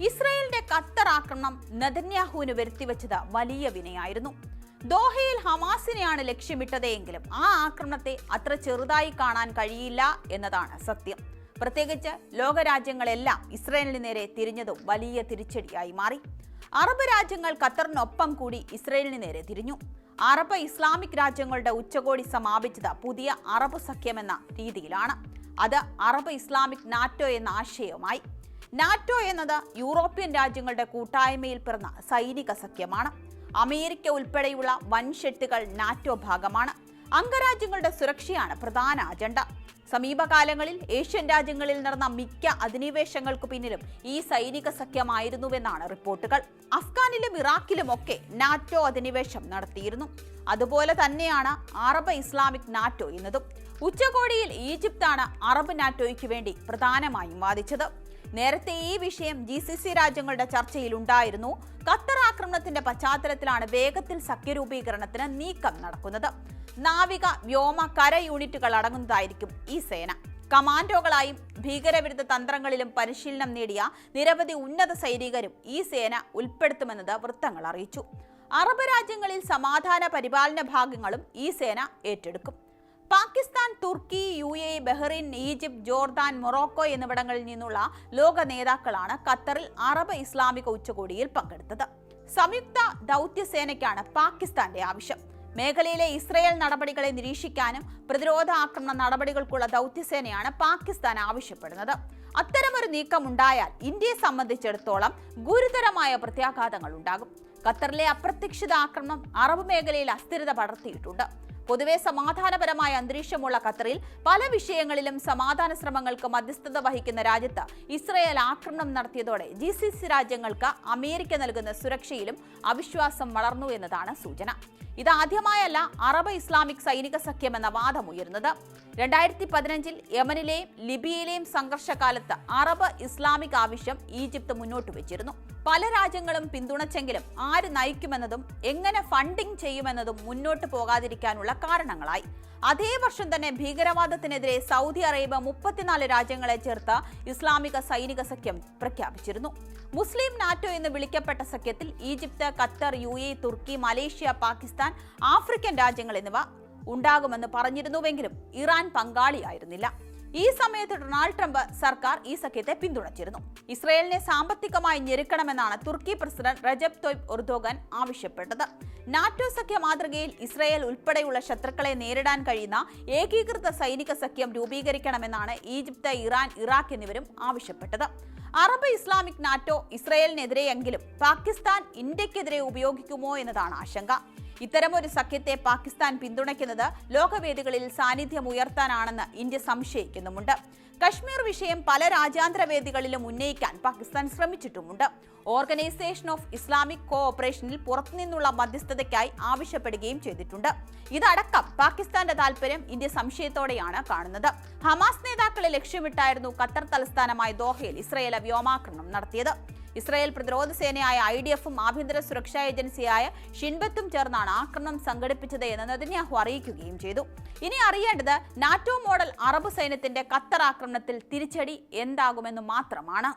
ഇസ്രായേലിന്റെ ഖത്തർ ആക്രമണം നെതന്യാഹുവിന് വരുത്തിവെച്ചത് വലിയ വിനയായിരുന്നു. ദോഹയിൽ ഹമാസിനെയാണ് ലക്ഷ്യമിട്ടതെങ്കിലും ആ ആക്രമണത്തെ അത്ര ചെറുതായി കാണാൻ കഴിയില്ല എന്നതാണ് സത്യം. പ്രത്യേകിച്ച് ലോകരാജ്യങ്ങളെല്ലാം ഇസ്രായേലിന് നേരെ തിരിഞ്ഞതും വലിയ തിരിച്ചടിയായി മാറി. അറബ് രാജ്യങ്ങൾ ഖത്തറിനൊപ്പം കൂടി ഇസ്രായേലിന് നേരെ തിരിഞ്ഞു. അറബ് ഇസ്ലാമിക് രാജ്യങ്ങളുടെ ഉച്ചകോടി സമാപിച്ചത് പുതിയ അറബ് സഖ്യമെന്ന രീതിയിലാണ്. അത് അറബ് ഇസ്ലാമിക് നാറ്റോ എന്ന ആശയവുമായി. നാറ്റോ എന്നത് യൂറോപ്യൻ രാജ്യങ്ങളുടെ കൂട്ടായ്മയിൽ പിറന്ന സൈനിക സഖ്യമാണ്. അമേരിക്ക ഉൾപ്പെടെയുള്ള വൻഷെട്ടുകൾ നാറ്റോ ഭാഗമാണ്. അംഗരാജ്യങ്ങളുടെ സുരക്ഷയാണ് പ്രധാന അജണ്ട. സമീപകാലങ്ങളിൽ ഏഷ്യൻ രാജ്യങ്ങളിൽ നടന്ന മിക്ക അധിനിവേശങ്ങൾക്ക് പിന്നിലും ഈ സൈനിക സഖ്യമായിരുന്നുവെന്നാണ് റിപ്പോർട്ടുകൾ. അഫ്ഗാനിലും ഇറാഖിലും ഒക്കെ നാറ്റോ അധിനിവേശം നടത്തിയിരുന്നു. അതുപോലെ തന്നെയാണ് അറബ് ഇസ്ലാമിക് നാറ്റോ എന്നതും. ഉച്ചകോടിയിൽ ഈജിപ്താണ് അറബ് നാറ്റോയ്ക്ക് വേണ്ടി പ്രധാനമായും വാദിച്ചത്. നേരത്തെ ഈ വിഷയം ജി സി സി രാജ്യങ്ങളുടെ ചർച്ചയിൽ ഉണ്ടായിരുന്നു ഖത്തർ ആക്രമണത്തിന്റെ പശ്ചാത്തലത്തിലാണ് വേഗത്തിൽ സഖ്യരൂപീകരണത്തിന് നീക്കം നടക്കുന്നത്. നാവിക വ്യോമ കര യൂണിറ്റുകൾ അടങ്ങുന്നതായിരിക്കും ഈ സേന. കമാൻഡോകളായും ഭീകരവിരുദ്ധ തന്ത്രങ്ങളിലും പരിശീലനം നേടിയ നിരവധി ഉന്നത സൈനികരും ഈ സേന ഉൾപ്പെടുത്തുമെന്നത് വൃത്തങ്ങൾ അറിയിച്ചു. അറബ് രാജ്യങ്ങളിൽ സമാധാന പരിപാലന ഭാഗങ്ങളും ഈ സേന ഏറ്റെടുക്കും. പാകിസ്ഥാൻ തുർക്കി എ ബഹ്റൈൻ ഈജിപ്ത് ജോർദാൻ മൊറോക്കോ എന്നിവിടങ്ങളിൽ നിന്നുള്ള ലോക നേതാക്കളാണ് ഖത്തറിൽ അറബ് ഇസ്ലാമിക ഉച്ചകോടിയിൽ പങ്കെടുത്തത്. സംയുക്ത ദൗത്യസേനയ്ക്കാണ് പാകിസ്ഥാന്റെ ആവശ്യം. മേഖലയിലെ ഇസ്രയേൽ നടപടികളെ നിരീക്ഷിക്കാനും പ്രതിരോധ ആക്രമണ നടപടികൾക്കുള്ള ദൗത്യസേനയാണ് പാകിസ്ഥാൻ ആവശ്യപ്പെടുന്നത്. അത്തരമൊരു നീക്കം ഉണ്ടായാൽ ഇന്ത്യയെ സംബന്ധിച്ചിടത്തോളം ഗുരുതരമായ പ്രത്യാഘാതങ്ങൾ ഉണ്ടാകും. ഖത്തറിലെ അപ്രതീക്ഷിത ആക്രമണം അറബ് മേഖലയിൽ അസ്ഥിരത പടർത്തിയിട്ടുണ്ട്. പൊതുവെ സമാധാനപരമായ അന്തരീക്ഷമുള്ള ഖത്തറിൽ പല വിഷയങ്ങളിലും സമാധാന ശ്രമങ്ങൾക്ക് മധ്യസ്ഥത വഹിക്കുന്ന രാജ്യത്ത് ഇസ്രയേൽ ആക്രമണം നടത്തിയതോടെ ജി സി സി രാജ്യങ്ങൾക്ക് അമേരിക്ക നൽകുന്ന സുരക്ഷയിലും അവിശ്വാസം വളർന്നു എന്നതാണ് സൂചന. ഇതാദ്യമായല്ല അറബ് ഇസ്ലാമിക് സൈനിക സഖ്യം എന്ന വാദം ഉയരുന്നത്. രണ്ടായിരത്തി പതിനഞ്ചിൽ യമനിലെയും ലിബിയയിലെയും സംഘർഷകാലത്ത് അറബ് ഇസ്ലാമിക് ആവശ്യം ഈജിപ്ത് മുന്നോട്ട് വെച്ചിരുന്നു. പല രാജ്യങ്ങളും പിന്തുണച്ചെങ്കിലും ആര് നയിക്കുമെന്നതും എങ്ങനെ ഫണ്ടിംഗ് ചെയ്യുമെന്നതും മുന്നോട്ട് പോകാതിരിക്കാനുള്ള കാരണങ്ങളായി. അതേ വർഷം തന്നെ ഭീകരവാദത്തിനെതിരെ സൗദി അറേബ്യ മുപ്പത്തിനാല് രാജ്യങ്ങളെ ചേർത്ത് ഇസ്ലാമിക സൈനിക സഖ്യം പ്രഖ്യാപിച്ചിരുന്നു. മുസ്ലിം നാറ്റോ എന്ന് വിളിക്കപ്പെട്ട സഖ്യത്തിൽ ഈജിപ്ത് ഖത്തർ യു തുർക്കി മലേഷ്യ പാകിസ്ഥാൻ ആഫ്രിക്കൻ രാജ്യങ്ങൾ എന്നിവ ഉണ്ടാകുമെന്ന് പറഞ്ഞിരുന്നുവെങ്കിലും ഇറാൻ പങ്കാളിയായിരുന്നില്ല. ഈ സമയത്ത് ഡൊണാൾഡ് ട്രംപ് സർക്കാർ ഈ സഖ്യത്തെ പിന്തുണച്ചിരുന്നു. ഇസ്രയേലിനെ സാമ്പത്തികമായി ഞെരുക്കണമെന്നാണ് തുർക്കി പ്രസിഡന്റ് റജബ് തൊയ്ബ് ഉർദോഗൻ ആവശ്യപ്പെട്ടത്. നാറ്റോ സഖ്യ മാതൃകയിൽ ഇസ്രയേൽ ഉൾപ്പെടെയുള്ള ശത്രുക്കളെ നേരിടാൻ കഴിയുന്ന ഏകീകൃത സൈനിക സഖ്യം രൂപീകരിക്കണമെന്നാണ് ഈജിപ്ത് ഇറാൻ ഇറാഖ് എന്നിവരും ആവശ്യപ്പെട്ടത്. അറബ് ഇസ്ലാമിക് നാറ്റോ ഇസ്രയേലിനെതിരെയെങ്കിലും പാകിസ്ഥാൻ ഇന്ത്യക്കെതിരെ ഉപയോഗിക്കുമോ എന്നതാണ് ആശങ്ക. ഇത്തരമൊരു സഖ്യത്തെ പാകിസ്ഥാൻ പിന്തുണയ്ക്കുന്നത് ലോകവേദികളിൽ സാന്നിധ്യം ഉയർത്താനാണെന്ന് ഇന്ത്യ സംശയിക്കുന്നുമുണ്ട്. കശ്മീർ വിഷയം പല രാജ്യാന്തര വേദികളിലും ഉന്നയിക്കാൻ പാകിസ്ഥാൻ ശ്രമിച്ചിട്ടുമുണ്ട്. ഓർഗനൈസേഷൻ ഓഫ് ഇസ്ലാമിക് കോ ഓപ്പറേഷനിൽ പുറത്തുനിന്നുള്ള മധ്യസ്ഥതയ്ക്കായി ആവശ്യപ്പെടുകയും ചെയ്തിട്ടുണ്ട്. ഇതടക്കം പാകിസ്ഥാന്റെ താൽപര്യം ഇന്ത്യ സംശയത്തോടെയാണ് കാണുന്നത്. ഹമാസ് നേതാക്കളെ ലക്ഷ്യമിട്ടായിരുന്നു ഖത്തർ തലസ്ഥാനമായ ദോഹയിൽ ഇസ്രയേൽ വ്യോമാക്രമണം നടത്തിയത്. ഇസ്രായേൽ പ്രതിരോധ സേനയായ ഐ ഡി എഫും ആഭ്യന്തര സുരക്ഷാ ഏജൻസിയായ ഷിൻബത്തും ചേർന്നാണ് ആക്രമണം സംഘടിപ്പിച്ചത് എന്ന് നെതന്യാഹു അറിയിക്കുകയും ചെയ്തു. ഇനി അറിയേണ്ടത് നാറ്റോ മോഡൽ അറബ് സൈന്യത്തിന്റെ ഖത്തർ ആക്രമണത്തിൽ തിരിച്ചടി എന്താകുമെന്ന് മാത്രമാണ്.